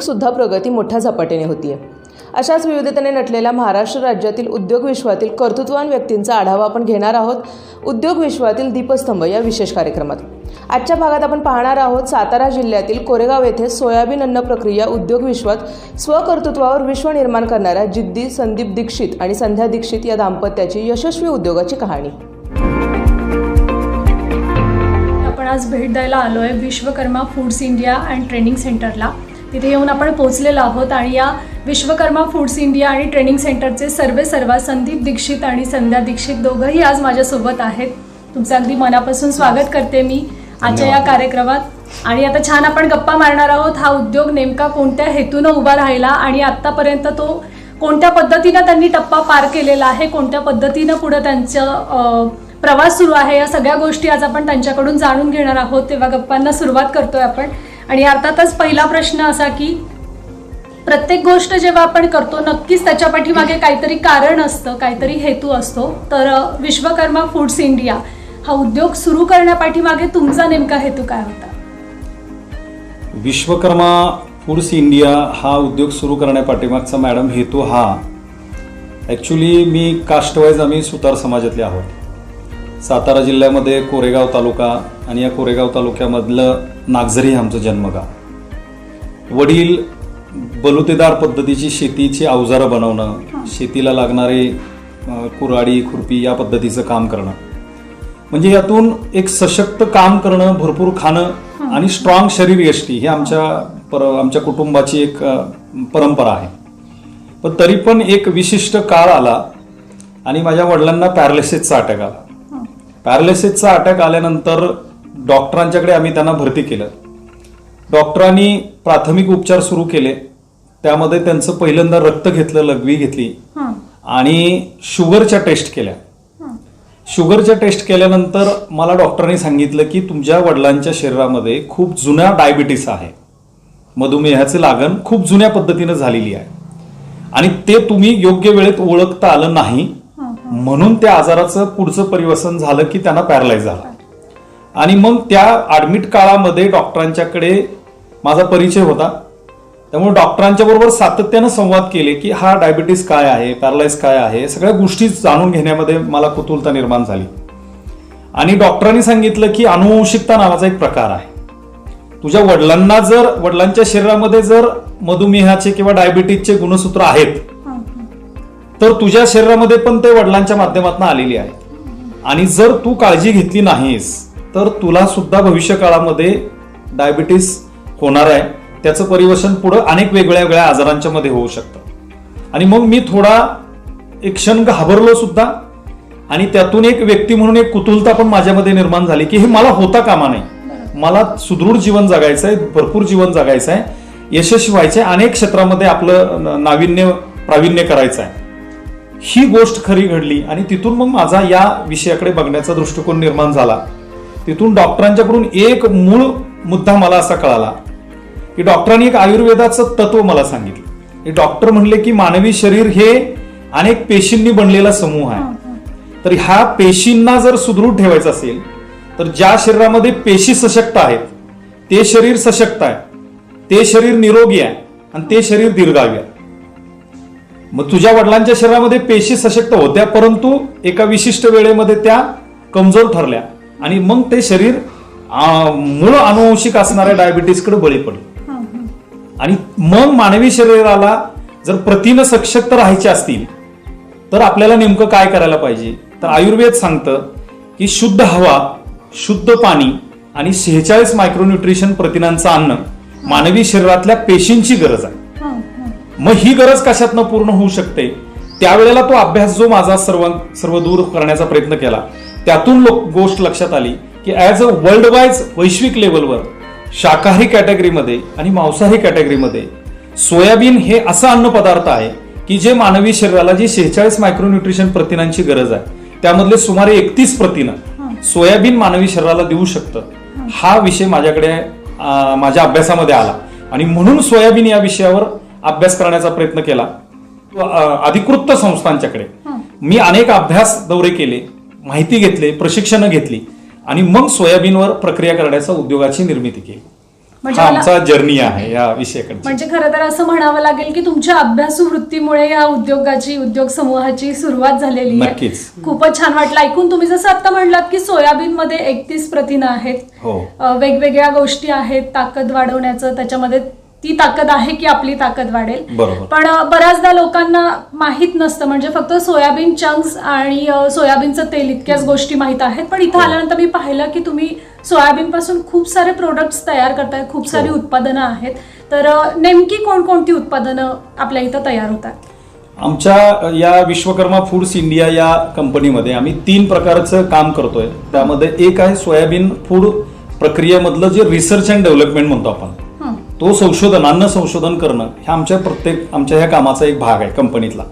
औद्योगिक सुद्धा प्रगती मोठ्या झपाट्याने आहे अशाच विविधतेने नटलेल्या महाराष्ट्र राज्यातील उद्योग विश्वातील कर्तृत्वान व्यक्तींचा आढावा आपण घेणार आहोत उद्योग विश्वातील दीपस्तंभ या विशेष कार्यक्रमात. आजच्या भागात आपण पाहणार आहोत सातारा जिल्ह्यातील कोरेगाव येथे सोयाबीन अन्न प्रक्रिया उद्योग विश्वात स्वकर्तृत्वावर विश्व निर्माण करणाऱ्या जिद्दी संदीप दीक्षित आणि संध्या दीक्षित या दाम्पत्याची यशस्वी उद्योगाची कहाणी. आपण आज भेट द्यायला आलो आहे Vishwakarma Foods India and training सेंटरला. तिथे येऊन आपण पोहोचलेलो आहोत आणि या विश्वकर्मा फूड्स इंडिया आणि ट्रेनिंग सेंटरचे सर्वे सर्वा संदीप दीक्षित आणि संध्या दीक्षित दोघंही आज माझ्यासोबत आहेत. तुमचं अगदी मनापासून स्वागत करते मी आजच्या या कार्यक्रमात. आणि आता छान आपण गप्पा मारणार आहोत. हा उद्योग नेमका कोणत्या हेतूनं उभा राहिला आणि आत्तापर्यंत तो कोणत्या पद्धतीनं त्यांनी टप्पा पार केलेला आहे? कोणत्या पद्धतीनं पुढं त्यांचं प्रवास सुरू आहे? या सगळ्या गोष्टी आज आपण त्यांच्याकडून जाणून घेणार आहोत. तेव्हा गप्पांना सुरुवात करतोय आपण. आणि अर्थातच पहिला प्रश्न असा की प्रत्येक गोष्ट जेव्हा आपण करतो नक्कीच त्याच्या पाठीमागे काहीतरी कारण असतं काहीतरी हेतू असतो. तर विश्वकर्मा फूड्स इंडिया हा उद्योग सुरू करण्यापाठीमागे तुमचा नेमका हेतू काय होता? विश्वकर्मा फूड्स इंडिया हा उद्योग सुरू करण्यापाठीमागचा मॅडम हेतू हा. ॲक्च्युली मी कास्टवाईज आम्ही सुतार समाजातले आहोत. सातारा जिल्ह्यामध्ये कोरेगाव तालुका आणि या कोरेगाव तालुक्यामधलं नागझरी आमचं जन्मगाव. वडील बलुतेदार पद्धतीची शेतीची अवजारं बनवणं शेतीला लागणारे कुऱ्हाडी खुरपी या पद्धतीचं काम करणं. म्हणजे यातून एक सशक्त काम करणं भरपूर खाणं आणि स्ट्रॉंग शरीर यष्टी ही आमच्या पर आमच्या कुटुंबाची एक परंपरा आहे. पण तरी पण एक विशिष्ट काळ आला आणि माझ्या वडिलांना पॅरालिसिसचा अटॅक आला. पॅरालिसिसचा अटॅक आल्यानंतर डॉक्टरांच्याकडे आम्ही त्यांना भरती केलं. डॉक्टरांनी प्राथमिक उपचार सुरू केले. त्यामध्ये त्यांचं पहिल्यांदा रक्त घेतलं लघवी घेतली. आणि शुगरच्या टेस्ट केल्या. शुगरच्या टेस्ट केल्यानंतर मला डॉक्टरांनी सांगितलं की तुमच्या वडिलांच्या शरीरामध्ये खूप जुन्या डायबिटीस आहे. मधुमेहाचे लागण खूप जुन्या पद्धतीनं झालेली आहे. आणि ते तुम्ही योग्य वेळेत ओळखता आलं नाही. म्हणून त्या आजाराचं पुढचं परिवर्तन झालं की त्यांना पॅरालाइज झाला. आणि मग त्या ऍडमिट काळामध्ये डॉक्टरांच्याकडे माझा परिचय होता. त्यामुळे डॉक्टरांच्या बरोबर सातत्यानं संवाद केले की हा डायबिटीस काय आहे पॅरालाइज काय आहे सगळ्या गोष्टी जाणून घेण्यामध्ये मला कुतूहलता निर्माण झाली. आणि डॉक्टरांनी सांगितलं की अनुवंशिकता नावाचा एक प्रकार आहे. तुझ्या वडिलांना जर वडिलांच्या शरीरामध्ये जर मधुमेहाचे किंवा डायबिटीजचे गुणसूत्र आहेत तर तुझ्या शरीरामध्ये पण ते वडिलांच्या माध्यमातून आलेली आहे. आणि जर तू काळजी घेतली नाहीस तर तुला सुद्धा भविष्य काळामध्ये डायबिटीस होणार आहे. त्याचं परिवर्तन पुढं अनेक वेगळ्या वेगळ्या आजारांच्या मध्ये होऊ शकतं. आणि मग मी थोडा एक क्षण घाबरलो सुद्धा. आणि त्यातून एक व्यक्ती म्हणून एक कुतुलता पण माझ्यामध्ये निर्माण झाली की हे मला होता कामा नाही मला सुदृढ जीवन जगायचं आहे भरपूर जीवन जगायचं आहे. यशस्वी व्हायचं आहे. अनेक क्षेत्रामध्ये आपलं न- नाविन्य प्रावीण्य करायचं आहे. ही गोष्ट खरी घडली आणि तिथून मग माझा या विषयाकडे बघण्याचा दृष्टिकोन निर्माण झाला. तिथून डॉक्टरांच्याकडून एक मूळ मुद्दा मला असा कळाला की डॉक्टरांनी एक आयुर्वेदाचं तत्व मला सांगितलं. की डॉक्टर म्हणले की मानवी शरीर हे अनेक पेशींनी बनलेला समूह आहे. तर ह्या पेशींना जर सुदृढ ठेवायचं असेल तर ज्या शरीरामध्ये पेशी सशक्त आहेत ते शरीर सशक्त आहे ते शरीर निरोगी आहे आणि ते शरीर दीर्घावी आहे. मग तुझ्या वडिलांच्या शरीरामध्ये पेशी सशक्त होत्या परंतु एका विशिष्ट वेळेमध्ये त्या कमजोर ठरल्या. आणि मग ते शरीर मूळ अनुवंशिक असणाऱ्या डायबिटीसकडे बळी पडले. आणि मग मानवी शरीराला जर प्रथिनं सशक्त राहायचे असतील तर आपल्याला नेमकं काय करायला पाहिजे? तर आयुर्वेद सांगतं की शुद्ध हवा शुद्ध पाणी आणि शेहेचाळीस मायक्रोन्युट्रिशन प्रथिनांचं अन्न मानवी शरीरातल्या पेशींची गरज आहे. मग ही गरज कशातनं पूर्ण होऊ शकते? त्यावेळेला तो अभ्यास जो माझा सर्व सर्व दूर करण्याचा प्रयत्न केला त्यातून लोक गोष्ट लक्षात आली की ऍज अ वर्ल्ड वाईज वैश्विक लेवलवर शाकाहारी कॅटेगरीमध्ये आणि मांसाहारी कॅटेगरीमध्ये सोयाबीन हे असं अन्न पदार्थ आहे की जे मानवी शरीराला जी शेहेचाळीस मायक्रोन्युट्रिशन प्रथिनांची गरज आहे त्यामधले सुमारे एकतीस प्रथिनं सोयाबीन मानवी शरीराला देऊ शकतं. हा. विषय माझ्याकडे माझ्या अभ्यासामध्ये आला. आणि म्हणून सोयाबीन या विषयावर अभ्यास करण्याचा प्रयत्न केला. अधिकृत संस्थांच्याकडे. मी अनेक अभ्यास दौरे केले माहिती घेतले प्रशिक्षण घेतली आणि मग सोयाबीनवर प्रक्रिया करण्याचा उद्योगाची निर्मिती केली. म्हणजे हा आमचा जर्नी आहे या विषयाकडे म्हणजे खरं तर असं म्हणावं लागेल की तुमच्या अभ्यासू वृत्तीमुळे या उद्योगाची उद्योग समूहाची सुरुवात झालेली आहे. नक्कीच. खूपच छान वाटलं. ऐकून तुम्ही जसं आता म्हणलात की सोयाबीन मध्ये एकतीस प्रथिनं आहेत. हो. अ, वेगवेगळ्या गोष्टी आहेत ताकद वाढवण्याचं त्याच्यामध्ये ती ताकद आहे की आपली ताकद वाढेल. पण बऱ्याचदा लोकांना माहीत नसतं. म्हणजे फक्त सोयाबीन चंक्स आणि सोयाबीनचं तेल इतक्याच गोष्टी माहीत आहेत. पण इथं हो. आल्यानंतर मी पाहिलं की तुम्ही सोयाबीन पासून खूप सारे प्रोडक्ट्स तयार करताय. खूप सारी हो. उत्पादनं आहेत. तर नेमकी कोणकोणती उत्पादनं आपल्या इथं तयार होतात? आमच्या या विश्वकर्मा फूड्स इंडिया या कंपनीमध्ये आम्ही तीन प्रकारचं काम करतोय. त्यामध्ये एक आहे सोयाबीन फूड प्रक्रियेमधलं जे रिसर्च अँड डेव्हलपमेंट म्हणतो आपण. तो संशोधन अन्न संशोधन करणं हा आमच्या प्रत्येक आमच्या ह्या कामाचा एक भाग आहे कंपनीतला.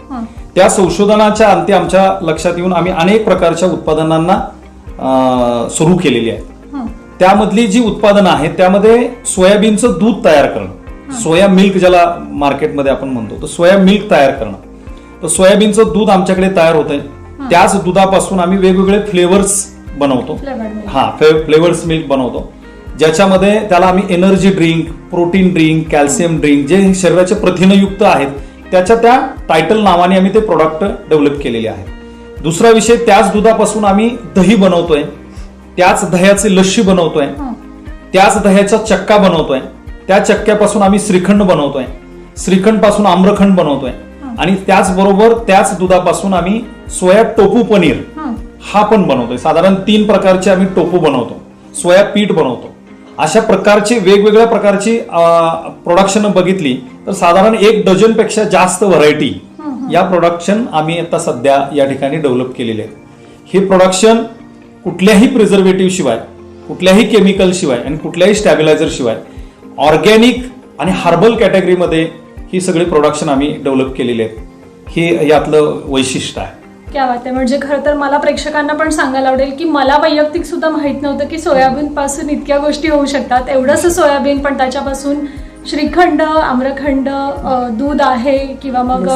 त्या संशोधनाच्या अंती आमच्या लक्षात येऊन आम्ही अनेक प्रकारच्या उत्पादनांना सुरू केलेली आहेत हं. त्यामधली जी उत्पादनं आहेत त्यामध्ये सोयाबीनचं दूध तयार करणं. सोया मिल्क ज्याला मार्केटमध्ये आपण म्हणतो तर सोया मिल्क तयार करणं. तर सोयाबीनचं दूध आमच्याकडे तयार होतंय. त्याच दुधापासून आम्ही वेगवेगळे फ्लेवर्स बनवतो. हा फ्लेवर्स मिल्क बनवतो. ज्याच्यामध्ये त्याला आम्ही energy drink protein drink calcium drink जे शरीराचे प्रथिनयुक्त आहेत त्याच्या त्या टायटल नावाने आम्ही ते प्रोडक्ट डेव्हलप केलेले आहेत दुसरा विषय त्याच दुधापासून आम्ही दही बनवतोय त्याच दह्याची लस्सी बनवतोय हं. त्याच दह्याचा चक्का बनवतोय त्या चक्क्यापासून आम्ही श्रीखंड बनवतोय श्रीखंडपासून आम्रखंड बनवतोय आणि त्याचबरोबर त्याच दुधापासून आम्ही सोया टोफू पनीर हं. पण बनवतोय साधारण तीन प्रकारचे आम्ही टोफू बनवतो सोया पीठ बनवतो अशा प्रकारची वेगवेगळ्या प्रकारची प्रोडक्शन बघितली तर साधारण एक डझनपेक्षा जास्त व्हरायटी या प्रोडक्शन आम्ही आता सध्या या ठिकाणी डेव्हलप केलेले आहेत. हे प्रोडक्शन कुठल्याही प्रिझर्वेटिव्ह शिवाय कुठल्याही केमिकल शिवाय आणि कुठल्याही स्टॅबिलायझर शिवाय ऑर्गॅनिक आणि हर्बल कॅटेगरीमध्ये ही सगळी प्रोडक्शन आम्ही डेव्हलप केलेली आहेत. हे यातलं वैशिष्ट्य आहे. क्या बात आहे म्हणजे खरं तर मला प्रेक्षकांना पण सांगायला आवडेल की मला वैयक्तिक सुद्धा माहीत नव्हतं की सोयाबीन पासून इतक्या गोष्टी होऊ शकतात. एवढंच सोयाबीन पण त्याच्यापासून श्रीखंड आम्रखंड दूध आहे किंवा मग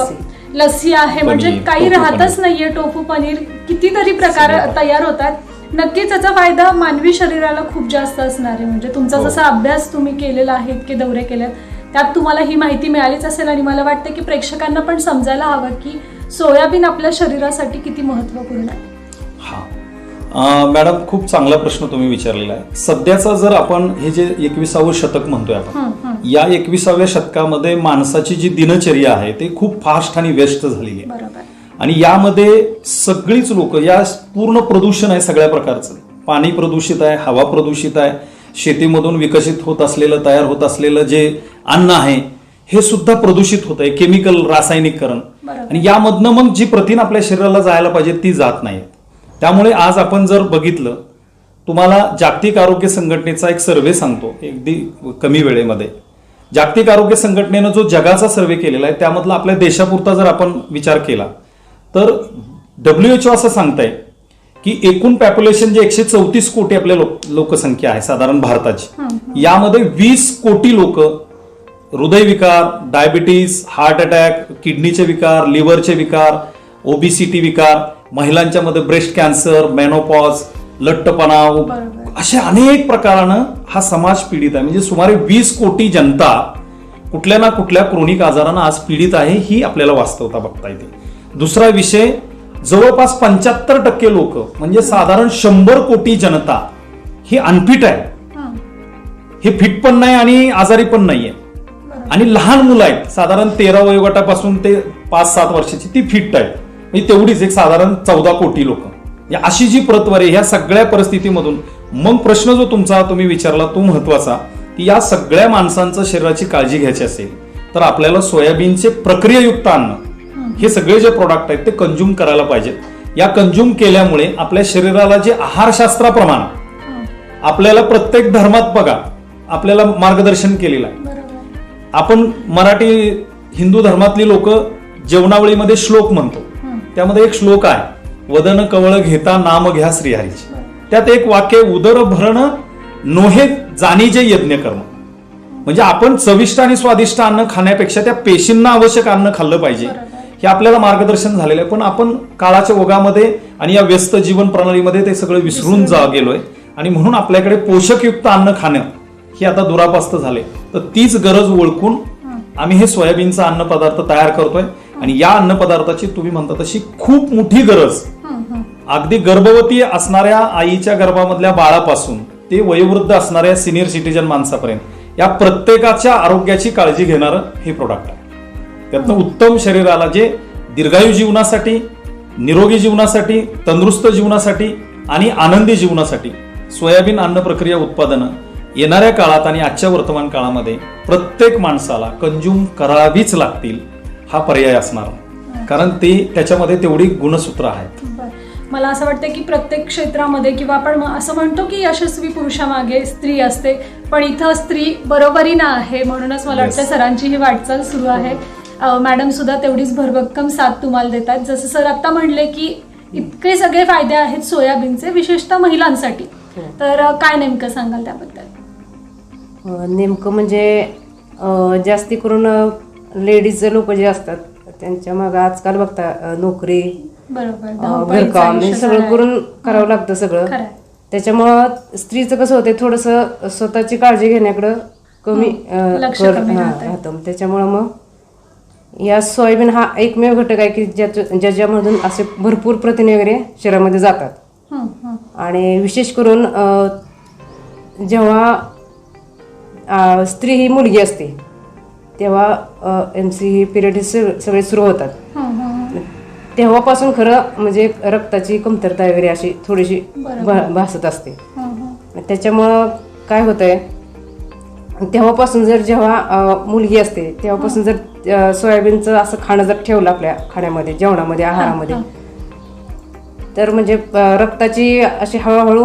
लस्सी. आहे. म्हणजे काही राहतच. नाहीये टोफू पनीर. कितीतरी प्रकार तयार होतात. नक्कीच त्याचा फायदा मानवी शरीराला खूप जास्त असणार आहे. म्हणजे तुमचा हो. जसा अभ्यास तुम्ही केलेला आहे इतके दौरे केलेत त्यात तुम्हाला ही माहिती मिळालीच असेल आणि मला वाटतं की प्रेक्षकांना पण समजायला हवं की सोयाबीन आपल्या शरीरासाठी किती महत्त्वपूर्ण आहे? हा. मॅडम खूप चांगला प्रश्न तुम्ही विचारलेला आहे. सध्याचा जर आपण हे जे एकविसावं शतक म्हणतोय आपण. या एकविसाव्या शतकामध्ये माणसाची जी दिनचर्या आहे ते खूप फास्ट आणि व्यस्त झालेली आहे. बरोबर. आणि यामध्ये सगळीच लोक या पूर्ण प्रदूषण आहे सगळ्या प्रकारचं. पाणी प्रदूषित आहे हवा प्रदूषित आहे शेतीमधून विकसित होत असलेलं तयार होत असलेलं जे अन्न आहे हे सुद्धा प्रदूषित होत आहे केमिकल रासायनिककरण. आणि यामधनं मग जी प्रथिन आपल्या शरीराला जायला पाहिजे ती जात नाही. त्यामुळे आज आपण जर बघितलं तुम्हाला जागतिक आरोग्य संघटनेचा एक सर्व्हे सांगतो अगदी कमी वेळेमध्ये. जागतिक आरोग्य संघटनेनं जो जगाचा सर्व्हे केलेला आहे त्यामधला आपल्या देशापुरता जर आपण विचार केला तर डब्ल्यू एच असं सांगताय की एकूण पॉप्युलेशन जे एकशे चौतीस कोटी आपल्या लोक लोकसंख्या आहे साधारण भारताची. यामध्ये वीस कोटी लोक हृदयविकार डायबिटीस हार्ट अटॅक किडनीचे विकार लिव्हरचे विकार ओबीसीटी विकार महिलांच्या मध्ये ब्रेस्ट कॅन्सर मेनोपॉज बरोबर. अशा अनेक प्रकारानं हा समाज पीडित आहे म्हणजे सुमारे वीस कोटी जनता कुठल्या ना कुठल्या क्रोनिक आजारानं आज पीडित आहे ही आपल्याला वास्तवता बघता येते दुसरा विषय जवळपास पंच्याहत्तर टक्के लोक म्हणजे साधारण शंभर कोटी जनता ही अनफिट आहे हं. हे फिट पण नाही आणि आजारी पण नाहीये आणि लहान मुलं आहेत. साधारण तेरा वयोगटापासून ते पाच सात वर्षाची ती फिट आहेत. म्हणजे तेवढीच एक साधारण चौदा कोटी लोक. अशी जी प्रतवारी ह्या सगळ्या परिस्थितीमधून मग प्रश्न जो तुमचा तुम्ही विचारला तो महत्त्वाचा की या सगळ्या माणसांचं शरीराची काळजी घ्यायची असेल तर आपल्याला सोयाबीनचे प्रक्रियायुक्त अन्न हे सगळे जे प्रोडक्ट आहेत ते कंझ्युम करायला पाहिजेत या कंझ्युम केल्यामुळे आपल्या शरीराला जे आहारशास्त्राप्रमाणे आपल्याला प्रत्येक धर्मात बघा आपल्याला मार्गदर्शन केलेलं आहे. आपण मराठी हिंदू धर्मातली लोक जेवणावळीमध्ये श्लोक म्हणतो. त्यामध्ये एक श्लोक आहे वदन कवळ घेता नाम घ्या श्रीहरीची. त्यात एक वाक्य उदर भरण नोहे जाणीजे यज्ञ कर्म. म्हणजे आपण चविष्ट आणि स्वादिष्ट अन्न खाण्यापेक्षा त्या पेशींना आवश्यक अन्न खाल्लं पाहिजे. हे आपल्याला मार्गदर्शन झालेलं आहे. पण आपण काळाच्या ओघामध्ये आणि या व्यस्त जीवन प्रणालीमध्ये ते सगळं विसरून जा गेलोय. आणि म्हणून आपल्याकडे पोषकयुक्त अन्न खाणं हे आता दुरापास्त झाले. तर तीच गरज ओळखून आम्ही हे सोयाबीनचा अन्न पदार्थ तयार करतोय आणि या अन्न पदार्थाची तुम्ही म्हणता तशी खूप मोठी गरज. अगदी गर्भवती असणाऱ्या आईच्या गर्भामधल्या बाळापासून ते वयोवृद्ध असणाऱ्या सिनियर सिटीजन माणसापर्यंत या प्रत्येकाच्या आरोग्याची काळजी घेणारं हे प्रोडक्ट आहे. त्यातनं उत्तम शरीराला जे दीर्घायू जीवनासाठी निरोगी जीवनासाठी तंदुरुस्त जीवनासाठी आणि आनंदी जीवनासाठी सोयाबीन अन्न प्रक्रिया उत्पादनं येणाऱ्या काळात आणि आजच्या वर्तमान काळामध्ये प्रत्येक माणसाला कंज्यूम करावीच लागतील हा पर्याय असणार. कारण ते त्याच्यामध्ये तेवढी गुणसूत्र आहेत. मला असं वाटतं की प्रत्येक क्षेत्रामध्ये किंवा आपण म- असं म्हणतो की यशस्वी पुरुषामागे स्त्री असते पण इथं स्त्री बरोबरीनं आहे म्हणूनच मला. वाटतं सरांची ही वाटचाल सुरू आहे. मॅडम सुद्धा तेवढीच भरभक्कम साथ तुम्हाला देतात. जसं सर आता म्हणले की इतके सगळे फायदे आहेत सोयाबीनचे विशेषतः महिलांसाठी. तर अ, काय नेमकं सांगाल त्याबद्दल? नेमकं म्हणजे जास्ती करून लेडीज लोक जे असतात त्यांच्या मागं आजकाल बघता नोकरी घरकाम हे सगळं. करून करावं लागतं सगळं. त्याच्यामुळं स्त्रीचं कसं होतं थोडंसं स्वतःची काळजी घेण्याकडं कमी हा. राहतं त्याच्यामुळं मग या सोयाबीन हा एकमेव घटक आहे की ज्याच्या ज्याच्यामधून असे भरपूर प्रथिने वगैरे शरीरामध्ये जातात. आणि विशेष करून जेव्हा स्त्री ही मुलगी असते. तेव्हा एम सी ही पिरियड हे सग- सगळे सुरू होतात. तेव्हापासून खरं म्हणजे रक्ताची कमतरता वगैरे अशी थोडीशी. भा- भासत असते. त्याच्यामुळं काय होतंय तेव्हापासून जर जेव्हा अ, मुलगी असते तेव्हापासून जर अ, सोयाबीनचं असं खाणं जर ठेवलं आपल्या खाण्यामध्ये जेवणामध्ये आहारामध्ये तर म्हणजे अ, रक्ताची अशी हळूहळू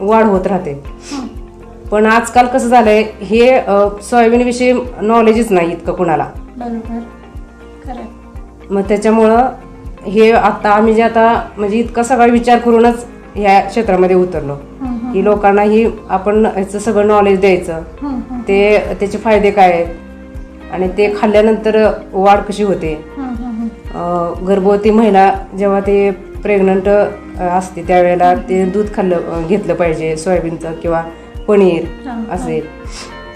वाढ होत राहते. पण आजकाल कसं झालंय हे अ, सोयाबीनविषयी नॉलेजच नाही इतकं कुणाला. बरोबर. मग त्याच्यामुळं हे आता आम्ही जे आता म्हणजे इतका सगळा विचार करूनच ह्या क्षेत्रामध्ये उतरलो. की लोकांना ही आपण ह्याचं सगळं नॉलेज द्यायचं. ते त्याचे फायदे काय आहेत? आणि ते खाल्ल्यानंतर वाढ कशी होते? गर्भवती महिला जेव्हा ते प्रेग्नंट असते त्यावेळेला ते दूध खाल्लं घेतलं पाहिजे सोयाबीनचं किंवा पनीर. असेल.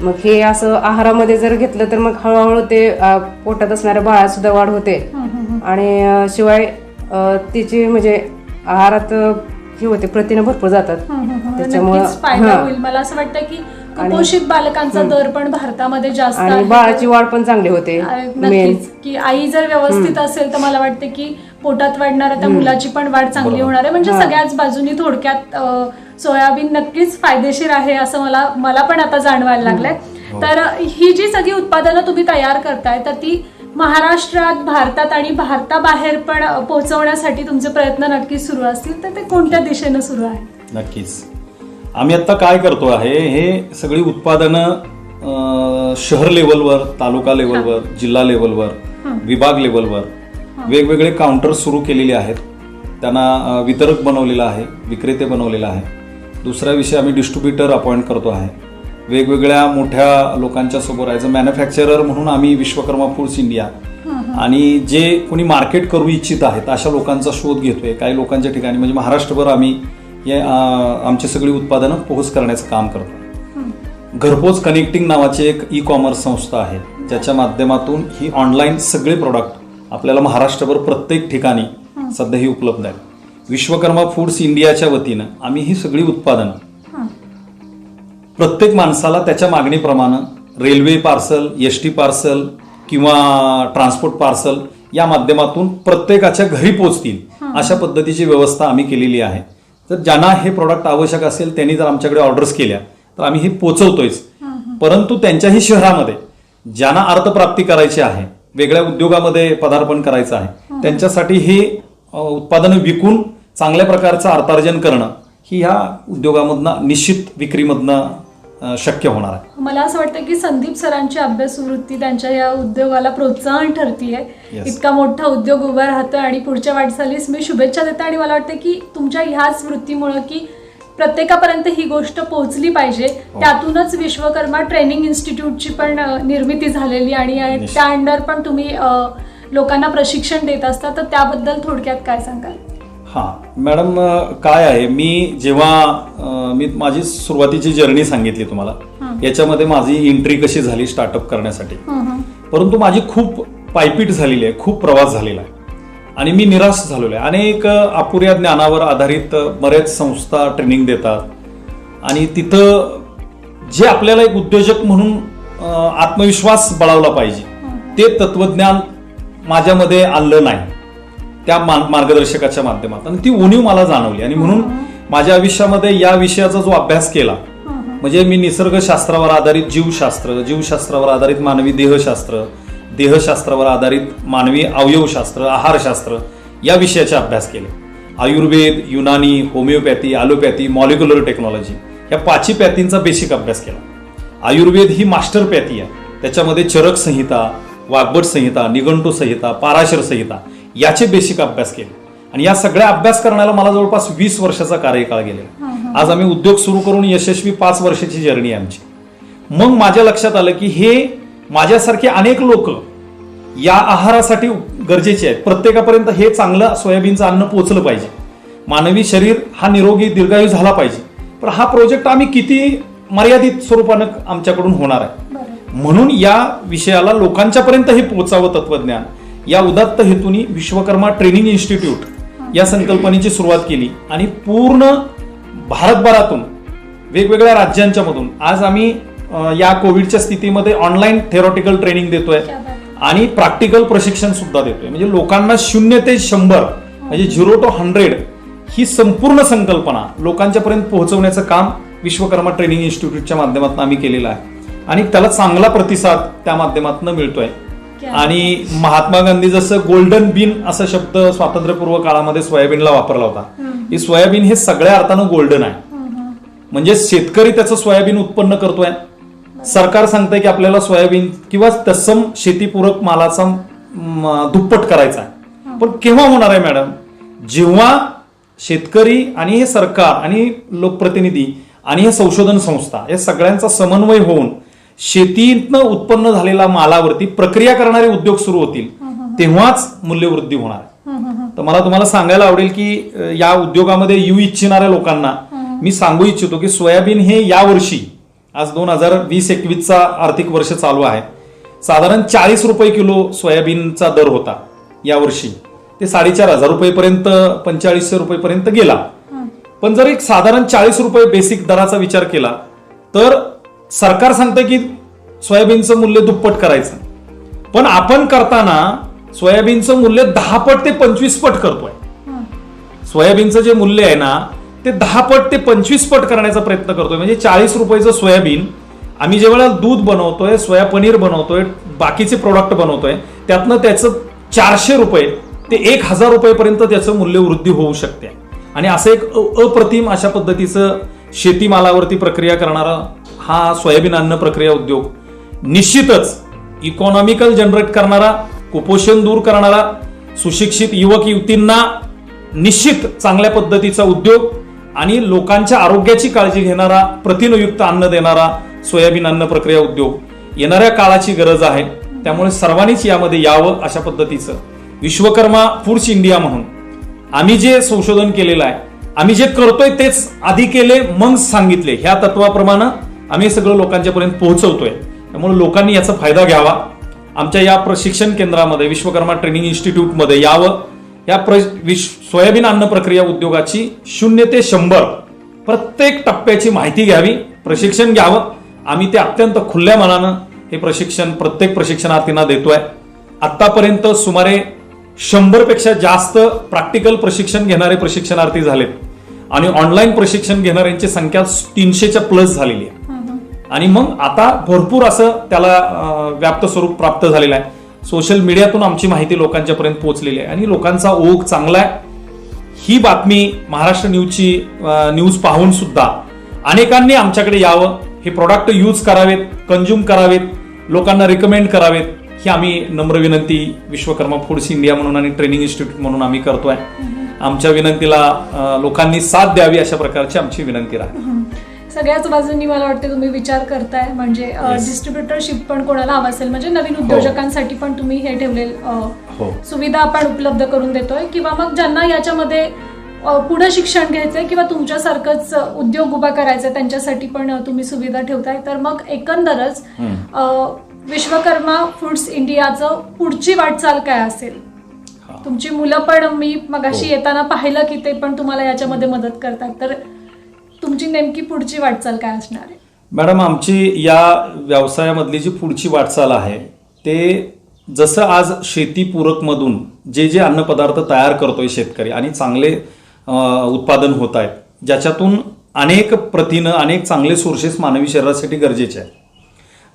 मग हे असं आहारामध्ये जर घेतलं तर मग हळूहळू ते पोटात असणाऱ्या बाळात सुद्धा वाढ होते. आणि शिवाय तिची म्हणजे आहारात हे होते प्रथिने भरपूर जातात. त्याच्यामुळं मला असं वाटतं की कुपोषित बालकांचा दर पण भारतामध्ये जास्त आणि. बाळाची वाढ पण चांगली होते की आई जर व्यवस्थित असेल तर मला वाटतं की पोटात वाढणाऱ्या त्या मुलाची पण वाढ चांगली. होणार आहे. म्हणजे हा. सगळ्याच बाजूनी थोडक्यात सोयाबीन नक्कीच फायदेशीर आहे असं मला मला पण आता जाणवायला लागलंय. तर अ, ही जी सगळी उत्पादनं तुम्ही तयार करताय तर ती महाराष्ट्रात भारतात आणि भारताबाहेर पण पोहोचवण्यासाठी तुमचे प्रयत्न नक्कीच सुरू असतील. तर ते कोणत्या दिशेनं सुरू आहेत नक्कीच. आम्ही आता काय करतो आहे हे सगळी उत्पादनं शहर लेवलवर तालुका लेवलवर जिल्हा लेवलवर विभाग लेवलवर वेगवेगळे काउंटर सुरू केलेले आहेत. त्यांना वितरक बनवलेला आहे विक्रेते बनवलेला आहे. दुसरा विषय आम्ही डिस्ट्रीब्युटर अपॉइंट करतो आहे. वेगवेगळ्या मोठ्या लोकांच्या समोर ॲज अ मॅन्युफॅक्चरर म्हणून आम्ही विश्वकर्मा फूड्स इंडिया आणि जे कोणी मार्केट करू इच्छित आहेत अशा लोकांचा शोध घेतोय. काही लोकांच्या ठिकाणी म्हणजे महाराष्ट्रभर आम्ही हे आमची सगळी उत्पादनं पोहोच करण्याचं काम करतो. घरपोच कनेक्टिंग नावाची एक ई कॉमर्स संस्था आहे. ज्याच्या माध्यमातून ही ऑनलाईन सगळे प्रोडक्ट आपल्याला महाराष्ट्रभर प्रत्येक ठिकाणी सध्या ही उपलब्ध आहेत विश्वकर्मा फूड्स इंडियाच्या वतीनं आम्ही ही सगळी उत्पादनं प्रत्येक माणसाला त्याच्या मागणीप्रमाणे railway parcel S T parcel किंवा ट्रान्सपोर्ट पार्सल या माध्यमातून प्रत्येकाच्या घरी पोचतील अशा पद्धतीची व्यवस्था आम्ही केलेली आहे. तर ज्यांना हे प्रॉडक्ट आवश्यक असेल त्यांनी जर आमच्याकडे ऑर्डर्स केल्या तर आम्ही हे पोचवतोयच. परंतु त्यांच्याही शहरामध्ये ज्यांना अर्थप्राप्ती करायची आहे वेगळ्या उद्योगामध्ये पदार्पण करायचं आहे. त्यांच्यासाठी हे उत्पादनं विकून चांगल्या प्रकारचं अर्थार्जन करणं ही ह्या उद्योगामधनं निश्चित विक्रीमधनं शक्य होणार आहे. मला असं वाटतं की संदीप सरांची अभ्यासवृत्ती त्यांच्या या उद्योगाला प्रोत्साहन ठरतीये. Yes. इतका मोठा उद्योग उभा राहतोय आणि पुढच्या वाटचालीस मी शुभेच्छा देते आणि मला वाटतं की तुमच्या ह्याच वृत्तीमुळं की प्रत्येकापर्यंत ही गोष्ट पोहोचली पाहिजे. हो. त्यातूनच विश्वकर्मा ट्रेनिंग इन्स्टिट्यूटची पण निर्मिती झालेली आणि. त्या अंडर पण तुम्ही लोकांना प्रशिक्षण देत असता. तर त्याबद्दल थोडक्यात काय सांगाल? हां. मॅडम काय आहे मी जेव्हा मी माझी सुरुवातीची जर्नी सांगितली तुम्हाला याच्यामध्ये माझी एंट्री कशी झाली स्टार्टअप करण्यासाठी. परंतु माझी खूप पायपीट झालेली आहे खूप प्रवास झालेला आहे. आणि मी निराश झालेलो आहे. अनेक अपुऱ्या ज्ञानावर आधारित बरेच संस्था ट्रेनिंग देतात. आणि तिथं जे आपल्याला एक उद्योजक म्हणून आत्मविश्वास बळावला पाहिजे ते तत्वज्ञान माझ्यामध्ये आणलं नाही त्या मार्गदर्शकाच्या माध्यमात आणि ती उणीव मला जाणवली. आणि म्हणून माझ्या आयुष्यामध्ये या विषयाचा जो अभ्यास केला म्हणजे मी निसर्गशास्त्रावर आधारित जीवशास्त्र जीवशास्त्रावर आधारित मानवी देहशास्त्र देहशास्त्रावर आधारित मानवी अवयवशास्त्र आहारशास्त्र या विषयाचे अभ्यास केले. Ayurveda Unani homeopathy allopathy molecular technology या पाचही पॅथींचा बेसिक अभ्यास केला. आयुर्वेद ही मास्टर पॅथी आहे. त्याच्यामध्ये चरक संहिता वाग्भट संहिता निघंटू संहिता पाराशर संहिता याचे बेसिक अभ्यास केले. आणि या सगळ्या अभ्यास करण्याला मला जवळपास वीस वर्षाचा कार्यकाळ गेलेला आज आम्ही उद्योग सुरू करून यशस्वी पाच वर्षाची जर्नी आहे आमची. मग माझ्या लक्षात आलं की हे माझ्यासारखे अनेक लोक या आहारासाठी गरजेचे आहेत. प्रत्येकापर्यंत हे चांगलं सोयाबीनचं अन्न पोहोचलं पाहिजे. मानवी शरीर हा निरोगी दीर्घायू झाला पाहिजे. पण हा प्रोजेक्ट आम्ही किती मर्यादित स्वरूपानं आमच्याकडून होणार आहे. म्हणून या विषयाला लोकांच्यापर्यंत हे पोहोचावं तत्वज्ञान या उदात्त हेतूनी विश्वकर्मा ट्रेनिंग इन्स्टिट्यूट या संकल्पनेची सुरुवात केली आणि पूर्ण भारतभरातून वेगवेगळ्या राज्यांच्या मधून आज आम्ही या कोविडच्या स्थितीमध्ये ऑनलाईन थेरॉटिकल ट्रेनिंग देतोय. आणि प्रॅक्टिकल प्रशिक्षण सुद्धा देतोय. म्हणजे लोकांना शून्य ते शंभर म्हणजे झिरो टू हंड्रेड ही संपूर्ण संकल्पना लोकांच्यापर्यंत पोहोचवण्याचं काम विश्वकर्मा ट्रेनिंग इन्स्टिट्यूटच्या माध्यमातून आम्ही केलेलं आहे. आणि त्याला चांगला प्रतिसाद त्या माध्यमातून मिळतोय. आणि महात्मा गांधी जसं गोल्डन बीन असा शब्द स्वातंत्र्यपूर्व काळामध्ये सोयाबीनला वापरला होता. ही सोयाबीन हे सगळ्या अर्थानं गोल्डन आहे. म्हणजे शेतकरी त्याचं सोयाबीन उत्पन्न करतोय. सरकार सांगतंय की आपल्याला सोयाबीन किंवा तत्सम शेतीपूरक मालाचा दुप्पट करायचा आहे. पण केव्हा होणार आहे मॅडम? जेव्हा शेतकरी आणि हे सरकार आणि लोकप्रतिनिधी आणि हे संशोधन संस्था या सगळ्यांचा समन्वय होऊन शेतीतनं उत्पन्न झालेल्या मालावरती प्रक्रिया करणारे उद्योग सुरू होतील तेव्हाच मूल्यवृद्धी होणार आहे. तर मला तुम्हाला सांगायला आवडेल की या उद्योगामध्ये येऊ इच्छिणाऱ्या लोकांना मी सांगू इच्छितो की सोयाबीन हे यावर्षी आज दोन हजार वीस एकवीसचा आर्थिक वर्ष चालू आहे. साधारण चाळीस रुपये किलो सोयाबीनचा दर होता यावर्षी ते साडेचार हजार रुपयेपर्यंत पंचेचाळीसशे रुपयेपर्यंत गेला. पण जर एक साधारण चाळीस रुपये बेसिक दराचा विचार केला तर सरकार सांगतं की सोयाबीनचं मूल्य दुप्पट करायचं. पण आपण करताना सोयाबीनचं मूल्य दहा पट ते पंचवीस पट करतोय. सोयाबीनचं जे मूल्य आहे ना ते दहा पट ते पंचवीस पट करण्याचा प्रयत्न करतोय. म्हणजे चाळीस रुपयेचं सोयाबीन आम्ही जेव्हा दूध बनवतोय सोया पनीर बनवतोय बाकीचे प्रोडक्ट बनवतोय त्यातनं त्याचं चारशे रुपये ते एक हजार रुपयेपर्यंत त्याचं मूल्य वृद्धी होऊ शकते. आणि असं एक अप्रतिम अशा पद्धतीचं शेतीमालावरती प्रक्रिया करणारा हा सोयाबीन अन्न प्रक्रिया उद्योग निश्चितच इकॉनॉमिकल जनरेट करणारा कुपोषण दूर करणारा सुशिक्षित युवक युवतींना निश्चित चांगल्या पद्धतीचा उद्योग आणि लोकांच्या आरोग्याची काळजी घेणारा प्रथिनयुक्त अन्न देणारा सोयाबीन अन्न प्रक्रिया उद्योग येणाऱ्या काळाची गरज आहे. त्यामुळे सर्वांनीच यामध्ये यावं अशा पद्धतीचं. विश्वकर्मा फूड्स इंडिया म्हणून. आम्ही जे संशोधन केलेलं आहे आम्ही जे करतोय तेच आधी केले मग सांगितले. ह्या तत्वाप्रमाणे आम्ही सगळं लोकांच्यापर्यंत पोहोचवतोय. त्यामुळे लोकांनी याचा फायदा घ्यावा. आमच्या या प्रशिक्षण केंद्रामध्ये विश्वकर्मा ट्रेनिंग इन्स्टिट्यूटमध्ये यावं. या प्र विश सोयाबीन अन्न प्रक्रिया उद्योगाची शून्य ते शंभर प्रत्येक टप्प्याची माहिती घ्यावी प्रशिक्षण घ्यावं. आम्ही ते अत्यंत खुल्या मनानं हे प्रशिक्षण प्रत्येक प्रशिक्षणार्थींना देतोय. आतापर्यंत सुमारे शंभरपेक्षा जास्त प्रॅक्टिकल प्रशिक्षण घेणारे प्रशिक्षणार्थी झालेत. आणि ऑनलाईन प्रशिक्षण घेणाऱ्यांची संख्या तीनशेच्या प्लस झालेली आहे. आणि मग आता भरपूर असं त्याला व्याप्त स्वरूप प्राप्त झालेलं आहे. सोशल मीडियातून आमची माहिती लोकांच्यापर्यंत पोहोचलेली आहे. आणि लोकांचा ओघ चांगला आहे. ही बातमी महाराष्ट्र न्यूजची न्यूज पाहून सुद्धा अनेकांनी आमच्याकडे यावं. हे प्रॉडक्ट यूज करावेत कंझ्युम करावेत लोकांना रिकमेंड करावेत ही आम्ही नम्र विनंती विश्वकर्मा फूड्स इंडिया म्हणून आणि ट्रेनिंग इन्स्टिट्यूट म्हणून आम्ही करतोय. आमच्या विनंतीला लोकांनी साथ द्यावी अशा प्रकारची आमची विनंती राहील. सगळ्याच बाजूंनी मला वाटते तुम्ही विचार करताय. म्हणजे. डिस्ट्रीब्युटरशिप पण कोणाला हवं असेल. म्हणजे नवीन उद्योजकांसाठी पण तुम्ही हे ठेवले हो. सुविधा आपण उपलब्ध करून देतोय. किंवा मग ज्यांना याच्यामध्ये पुढे शिक्षण घ्यायचंय किंवा तुमच्यासारखंच उद्योग उभा करायचा त्यांच्यासाठी पण तुम्ही सुविधा ठेवताय. तर मग एकंदरच विश्वकर्मा फूड्स इंडियाचं पुढची वाटचाल काय असेल? हा. तुमची मुलं पण मी मगाशी हो. येताना पाहिलं की ते पण तुम्हाला याच्यामध्ये मदत करतात. तर तुमची नेमकी पुढची वाटचाल काय असणार आहे? मॅडम आमची या व्यवसायामधली जी पुढची वाटचाल आहे ते जसं आज शेतीपूरकमधून जे जे अन्नपदार्थ तयार करतोय शेतकरी आणि चांगले उत्पादन होत आहेत ज्याच्यातून अनेक प्रथिनं अनेक चांगले सोर्सेस मानवी शरीरासाठी गरजेचे आहेत.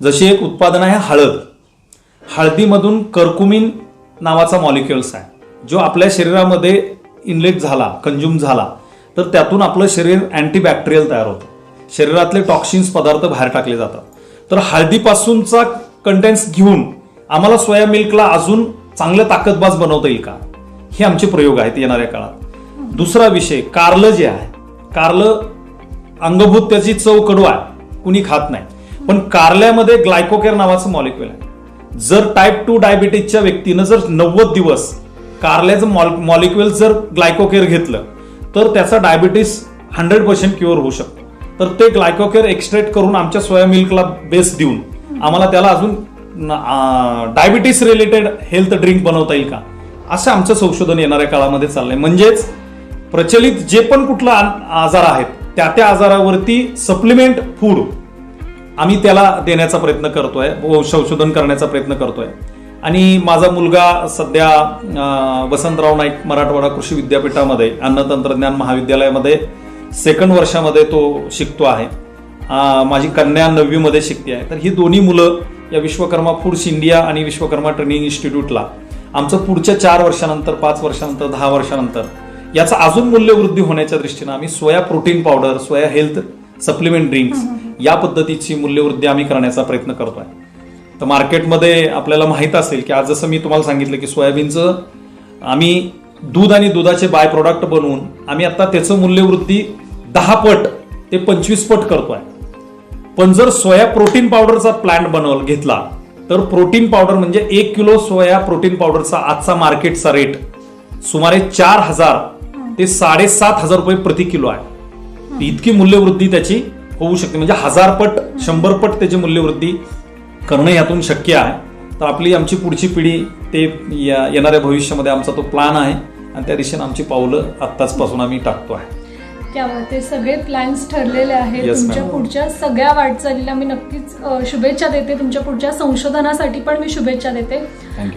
जशी एक उत्पादन आहे हळद हळदीमधून कर्कुमिन नावाचा मॉलिक्युल्स आहे जो आपल्या शरीरामध्ये इनलेट झाला कंज्युम झाला तर त्यातून आपलं शरीर अँटीबॅक्टेरियल तयार होतं. शरीरातले टॉक्सिन्स पदार्थ बाहेर टाकले जातात. तर हळदीपासूनचा कंटेन्स घेऊन आम्हाला सोया मिल्कला अजून चांगलं ताकदबाज बनवता येईल का? हे आमचे प्रयोग आहेत येणाऱ्या काळात. दुसरा विषय कारलं जे आहे कारलं अंगभूत त्याची चव कडू आहे कुणी खात नाही. पण कारल्यामध्ये ग्लायकोकेअर नावाचं मॉलिक्युल आहे. जर टाईप टू डायबिटीजच्या व्यक्तीनं जर नव्वद दिवस कारल्याचं मॉलिक्युल जर ग्लायकोकेअर घेतलं तर त्याचा डायबिटीस हंड्रेड पर्सेंट क्युअर होऊ शकतो. तर ते ग्लायकोकेअर एक्स्ट्रेट करून आमच्या सोया मिल्कला बेस देऊन आम्हाला त्याला अजून डायबिटीस रिलेटेड हेल्थ ड्रिंक बनवता येईल का? असं आमचं संशोधन येणाऱ्या काळामध्ये चाललंय. म्हणजेच प्रचलित जे पण कुठला आजार आहेत त्या त्या आजारावरती सप्लिमेंट फूड आम्ही त्याला देण्याचा प्रयत्न करतोय व संशोधन करण्याचा प्रयत्न करतोय. आणि माझा मुलगा सध्या वसंतराव नाईक मराठवाडा कृषी विद्यापीठामध्ये अन्न तंत्रज्ञान महाविद्यालयामध्ये सेकंड वर्षामध्ये तो शिकतो आहे. माझी कन्या नववीमध्ये शिकते आहे. तर ही दोन्ही मुलं या विश्वकर्मा फूड्स इंडिया आणि विश्वकर्मा ट्रेनिंग इन्स्टिट्यूटला आमचं पुढच्या चार वर्षानंतर पाच वर्षानंतर दहा वर्षानंतर याचा अजून मूल्यवृद्धी होण्याच्या दृष्टीनं आम्ही soya protein powder soya health supplement drinks या पद्धतीची मूल्यवृद्धी आम्ही करण्याचा प्रयत्न करतोय. तर मार्केटमध्ये आपल्याला माहीत असेल की आज जसं मी तुम्हाला सांगितलं की सोयाबीनचं आम्ही दूध आणि दुधाचे बाय प्रोडक्ट बनवून आम्ही आता त्याचं मूल्यवृद्धी दहा पट ते पंचवीस पट करतो आहे पण जर सोया प्रोटीन पावडरचा प्लांट बनवल घेतला तर प्रोटीन पावडर म्हणजे एक किलो सोया प्रोटीन पावडरचा आजचा मार्केटचा रेट सुमारे चार हजार ते साडेसात हजार रुपये प्रति किलो आहे. इतकी मूल्यवृद्धी त्याची होऊ शकते. म्हणजे हजार पट शंभर पट त्याची मूल्यवृद्धी करणं यातून शक्य आहे. तर आपली आमची पुढची पिढी ते या- येणाऱ्या भविष्यामध्ये आमचा तो प्लॅन आहे. आणि त्या दिशेने आमची पावलं आत्ताचपासून आम्ही टाकतो आहे. त्यावर ते सगळे प्लॅन्स ठरलेले आहेत. Yes, तुमच्या. पुढच्या सगळ्या वाटचालीला मी नक्कीच शुभेच्छा देते. तुमच्या पुढच्या संशोधनासाठी पण मी शुभेच्छा देते.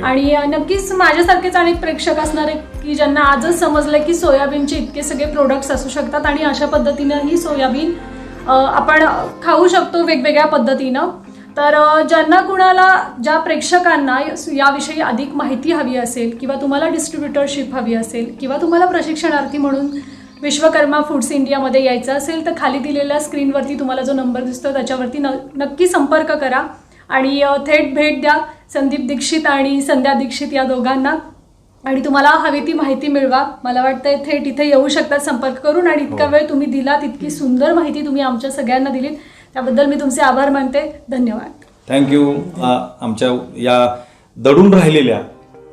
आणि नक्कीच माझ्यासारखेच अनेक प्रेक्षक असणार आहेत की ज्यांना आजच समजलं की सोयाबीनचे इतके सगळे प्रोडक्ट्स असू शकतात आणि अशा पद्धतीनं ही सोयाबीन आपण खाऊ शकतो वेगवेगळ्या पद्धतीनं. तर ज्यांना कुणाला ज्या प्रेक्षकांना याविषयी अधिक माहिती हवी असेल किंवा तुम्हाला डिस्ट्रीब्युटरशिप हवी असेल किंवा तुम्हाला प्रशिक्षणार्थी म्हणून विश्वकर्मा फूड्स इंडियामध्ये यायचं असेल तर खाली दिलेल्या स्क्रीनवरती तुम्हाला जो नंबर दिसतो त्याच्यावरती न नक्की संपर्क करा. आणि थेट भेट द्या संदीप दीक्षित आणि संध्या दीक्षित या दोघांना. आणि तुम्हाला हवी ती माहिती मिळवा. मला वाटतंय थेट इथे येऊ शकतात संपर्क करून आणि इतका वेळ तुम्ही दिलात इतकी सुंदर माहिती तुम्ही आमच्या सगळ्यांना दिलीत. त्याबद्दल मी तुमचे आभार मानते. धन्यवाद. थँक्यू आमच्या या दडून राहिलेल्या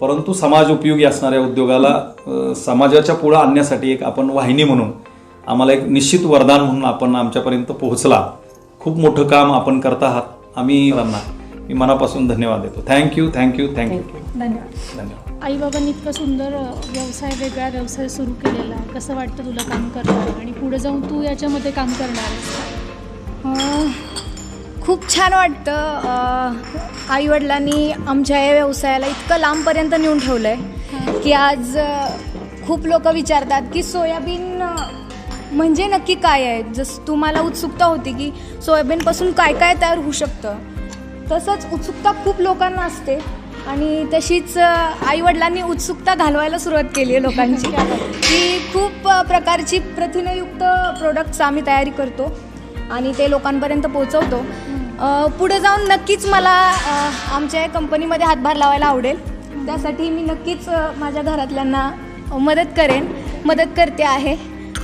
परंतु समाज उपयोगी असणाऱ्या उद्योगाला समाजाच्या पुढं आणण्यासाठी एक आपण वाहिनी म्हणून आम्हाला एक निश्चित वरदान म्हणून आपण आमच्यापर्यंत पोहोचला. खूप मोठं काम आपण करत आहात. आम्ही त्यांना मी मनापासून धन्यवाद देतो. थँक्यू थँक्यू थँक्यू धन्यवाद. धन्यवाद. आईबाबांनी इतकं सुंदर व्यवसाय वेगळा व्यवसाय सुरू केलेला. आहे कसं वाटतं तुला काम करणार आणि पुढे जाऊन तू याच्यामध्ये काम करणार आहेस खूप छान वाटतं. आई वडिलांनी आमच्या या व्यवसायाला इतकं लांबपर्यंत नेऊन ठेवलं आहे की आज खूप लोक विचारतात की सोयाबीन म्हणजे नक्की काय आहे? जसं तुम्हाला उत्सुकता होती की सोयाबीनपासून काय काय तयार होऊ शकतं. तसंच उत्सुकता खूप लोकांना असते आणि तशीच आई वडिलांनी उत्सुकता घालवायला सुरुवात केली आहे लोकांची. की खूप प्रकारची प्रथिनयुक्त प्रोडक्ट्स आम्ही तयारी करतो. आणि ते लोकांपर्यंत पोचवतो पुढे जाऊन नक्कीच मला आमच्या या कंपनीमध्ये हातभार लावायला आवडेल. त्यासाठी मी नक्कीच माझ्या घरातल्यांना मदत करेन मदत करते आहे.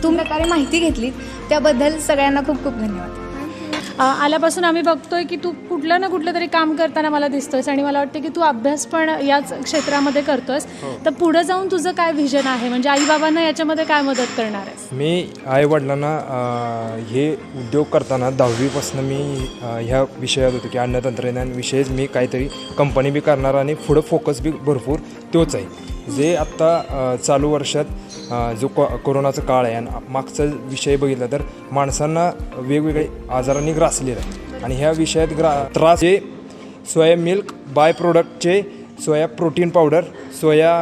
तुम्ही प्रकारे माहिती घेतली त्याबद्दल सगळ्यांना खूप खूप धन्यवाद. आल्यापासून आम्ही बघतोय की तू कुठलं ना कुठलं तरी काम करताना मला दिसतोयस आणि मला वाटतं की तू अभ्यास पण याच क्षेत्रामध्ये करतोयस. तर पुढे जाऊन तुझं काय व्हिजन आहे? म्हणजे आईबाबांना याच्यामध्ये काय मदत करणार आहेस? मी आईवडिलांना अ, हे उद्योग करताना दहावीपासून मी ह्या विषयात होतो की अन्न तंत्रज्ञान विषयच मी काहीतरी कंपनी बी करणार आणि पुढं फोकस बी भरपूर तोच आहे. जे आत्ता चालू वर्षात जो को कोरोनाचा काळ आहे आणि मागचा विषय बघितला तर माणसांना वेगवेगळे आजारांनी ग्रासलेला आहे. आणि ह्या विषयात ग्रा त्रास हे सोया मिल्क बाय प्रोडक्टचे soya protein powder soya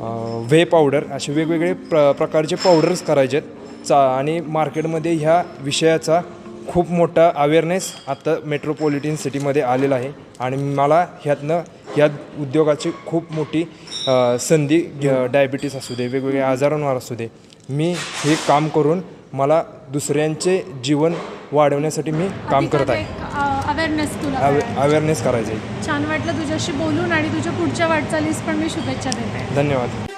whey whey powder असे वेगवेगळे प्र प्रकारचे पावडर्स करायचे आहेत. चा आणि मार्केटमध्ये ह्या विषयाचा खूप मोठा अवेअरनेस आता मेट्रोपॉलिटन सिटीमध्ये आलेला आहे. आणि मला ह्यातनं ह्या उद्योगाची खूप मोठी संधी डायबिटीस असू दे वेगवेगळ्या आजारांवर असू दे. मी हे काम करून मला दुसऱ्यांचे जीवन वाढवण्यासाठी मी काम करत आहे. अवेअरनेस. अवेअरनेस करायचं छान वाटलं तुझ्याशी बोलून आणि तुझ्या पुढच्या वाटचालीस पण मी शुभेच्छा देते. धन्यवाद.